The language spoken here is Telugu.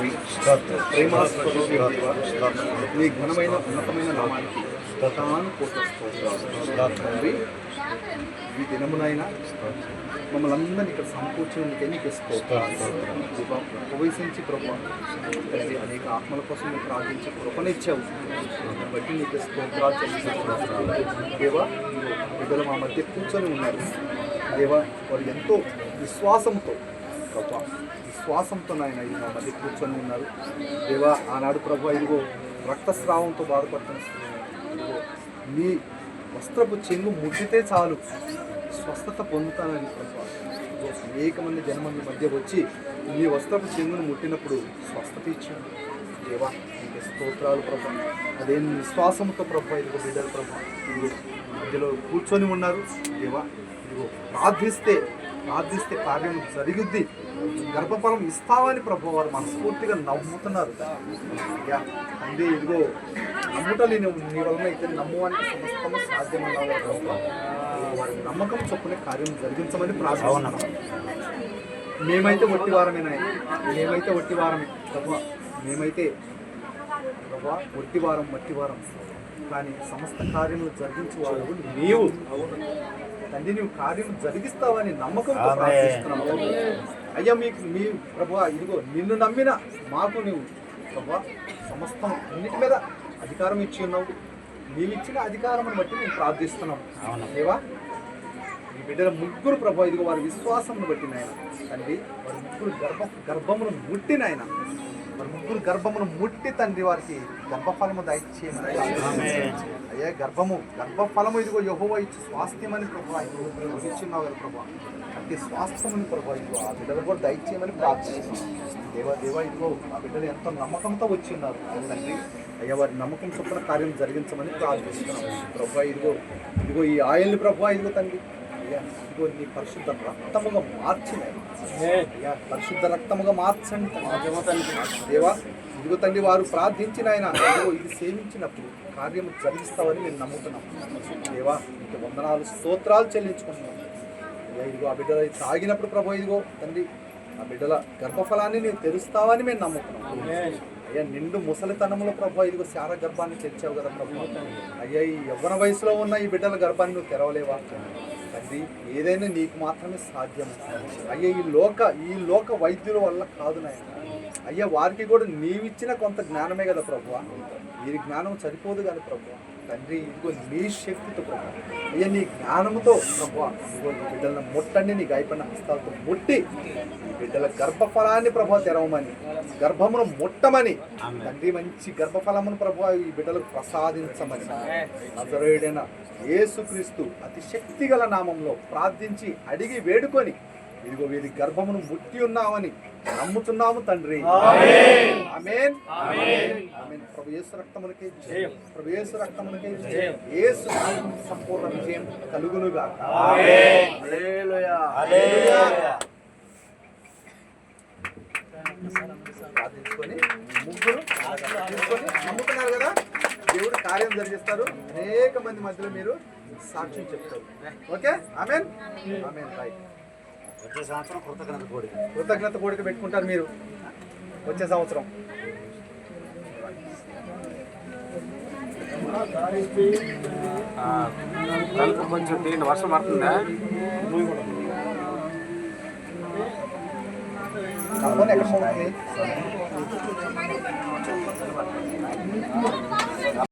తండ్రి నీ ఘనమైన ఉన్నతమైన నామానికి తాను స్తోత్రాలు ఈ దినమునైనా మమ్మల్ని అందరినీ ఇక్కడ సమకూర్చినందుకే నీకు స్తోత్రాలు ఉపవేశించి కృప అనేక ఆత్మల కోసం నువ్వు ప్రార్థించి కృపనిచ్చావు బట్టి నీకు స్తోత్రాలు చెల్లిస్తున్నాను దేవా బిడ్డలు మా మధ్య కూర్చొని ఉన్నారు దేవా వారు ఎంతో విశ్వాసంతో ప్రభా విశ్వాసంతో నాయన ఇది మా మధ్య కూర్చొని ఉన్నారు. దేవా ఆనాడు ప్రభు ఇదిగో రక్తస్రావంతో బాధపడుతున్న ఇదిగో నీ వస్త్రపు చెంగు ముట్టితే చాలు. స్వస్థత పొందుతానని ప్రభా. అనేక మంది జనమంది మధ్య వచ్చి నీ వస్త్రపు చెంగును ముట్టినప్పుడు స్వస్థత ఇచ్చాను దేవా నీకు స్తోత్రాలు ప్రభా. అదే విశ్వాసంతో ప్రభా ఇదిగో బిడ్డలు ప్రభా ఇదిగో మధ్యలో కూర్చొని ఉన్నారు. దేవా ఇదిగో ప్రార్థిస్తే ప్రార్థిస్తే కార్యం జరుగుద్ది. గర్భఫలం ఇస్తావని ప్రభు వారు మనస్ఫూర్తిగా నమ్ముతున్నారు. అంటే ఇదిగో నమ్ముట నీ నీ వలన అయితే నమ్మువానికి సమస్తము సాధ్యమన్నావు వారి నమ్మకం చొప్పున కార్యం జరిగించమని ప్రార్థన మేమైతే ఒట్టి వారమేనా మేమైతే ఒట్టి వారమే ప్రభు మేమైతే ప్రభా ఒట్టి వారం మట్టి వారం. కానీ సమస్త కార్యములు జరిగించేవాడు నీవు. తండ్రి నీవు కార్యం జరిగిస్తావని నమ్మకంతో. ప్రార్థిస్తున్నాము అయ్యా మీకు మీ ప్రభా ఇదిగో నిన్ను నమ్మిన మాకు నీవు ప్రభా సమస్తం అన్నిటి మీద అధికారం ఇచ్చి ఉన్నావు. నీవు ఇచ్చిన అధికారం బట్టి మేము ప్రార్థిస్తున్నాం. దేవా ఈ బిడ్డల ముగ్గురు ప్రభా ఇదిగో వారి విశ్వాసమును బట్టి నాయన. తండ్రి వారి ముగ్గురు గర్భ గర్భమును ముట్టి మరి ముగ్గురు గర్భమును ముట్టి తండ్రి వారికి గర్భఫలము దయచేయమని అయ్యా గర్భము గర్భఫలము ఇదిగో యహోవ ఇచ్చి స్వాస్థ్యమని ప్రభా ఇదిగో ఇచ్చున్నావు కదా ప్రభా. అంటే స్వాస్థ్యమని ప్రభా ఇదిగో ఆ బిడ్డలు కూడా దయచేయమని ప్రార్థిస్తున్నాం. దేవా దేవా ఇదిగో ఆ బిడ్డలు ఎంతో నమ్మకంతో వచ్చిన్నారు తండ్రి. అయ్యా వారి నమ్మకం చొప్పున కార్యం జరిగించమని ప్రార్థిస్తున్నాం. ప్రభా ఇదిగో ఇదిగో ఈ ఆయిల్ని ప్రభా ఇదిగో తండ్రి. అయ్యా ఇదిగో నీ పరిశుద్ధ రక్తముగా మార్చిన. అయ్యా పరిశుద్ధ రక్తముగా మార్చండి. దేవా ఇదిగో తండ్రి వారు ప్రార్థించిన ఆయన. ఇదిగో ఇది సేవించినప్పుడు కార్యము జరిగిస్తావని మేము నమ్ముతున్నాం. దేవా నీకు వందనాలు స్తోత్రాలు చెల్లించుకుంటున్నాం. అయ్యా ఇదిగో ఆ బిడ్డలు తాగినప్పుడు ప్రభు ఇదిగో తండ్రి ఆ బిడ్డల గర్భఫలాన్ని నీవు తెరుస్తావని మేము నమ్ముతున్నాం. అయ్యా నిండు ముసలితనంలో ప్రభు ఇదిగో శార గర్భాన్ని తెచ్చావు కదా ప్రభు. అయ్యా ఈ యవ్వన వయసులో ఉన్న ఈ బిడ్డల గర్భాన్ని నువ్వు తెరవలేవా? తండ్రి ఏదైనా నీకు మాత్రమే సాధ్యం అయ్యే ఈ లోక ఈ లోక వైద్యుల వల్ల కాదు నాయన. అయ్యా వారికి కూడా నీవిచ్చిన కొంత జ్ఞానమే కదా ప్రభు ఈ జ్ఞానం సరిపోదు కానీ ప్రభు తండ్రి ఇదిగో నీ శక్తితో ప్రభు. అయ్యా నీ జ్ఞానముతో ప్రభు ఇదిగో ఈ బిడ్డలను ముట్టండి నీ గాయపడిన హస్తాలతో ముట్టి ఈ బిడ్డల గర్భఫలాన్ని ప్రభు తెరవమని గర్భమును ముట్టమని తండ్రి మంచి గర్భఫలమును ప్రభు ఈ బిడ్డలకు ప్రసాదించమని నజరేయుడైన యేసుక్రీస్తు అతి శక్తిగల నామంలో ప్రార్థించి అడిగి వేడుకొని ఇదిగో వీరి గర్భమును ముట్టి ఉన్నామని నమ్ముతున్నాము తండ్రి. ఆమేన్. ఆమేన్. ప్రభు యేసు రక్తమునకే జయం. ప్రభు యేసు రక్తమునకే జయం. యేసు నామమున సంపూర్ణ విజయం కలుగునుగా హల్లెలూయా. హల్లెలూయా. ప్రార్థించుకొని ముగ్గురు తీసుకొని నమ్ముతున్నారు కదా? దేవుడు కార్యం జరిగిస్తారు. అనేక మంది మధ్యలో మీరు సాక్ష్యం చెప్తారు. ఓకే? ఆమెన్? ఆమెన్. రైట్ వచ్చే సంవత్సరం కృతజ్ఞత కోరిక కృతజ్ఞత పెట్టుకుంటారు మీరు వచ్చే సంవత్సరం. తలుపు కొంచెం వర్షం పడుతుందా? ఎక్కడ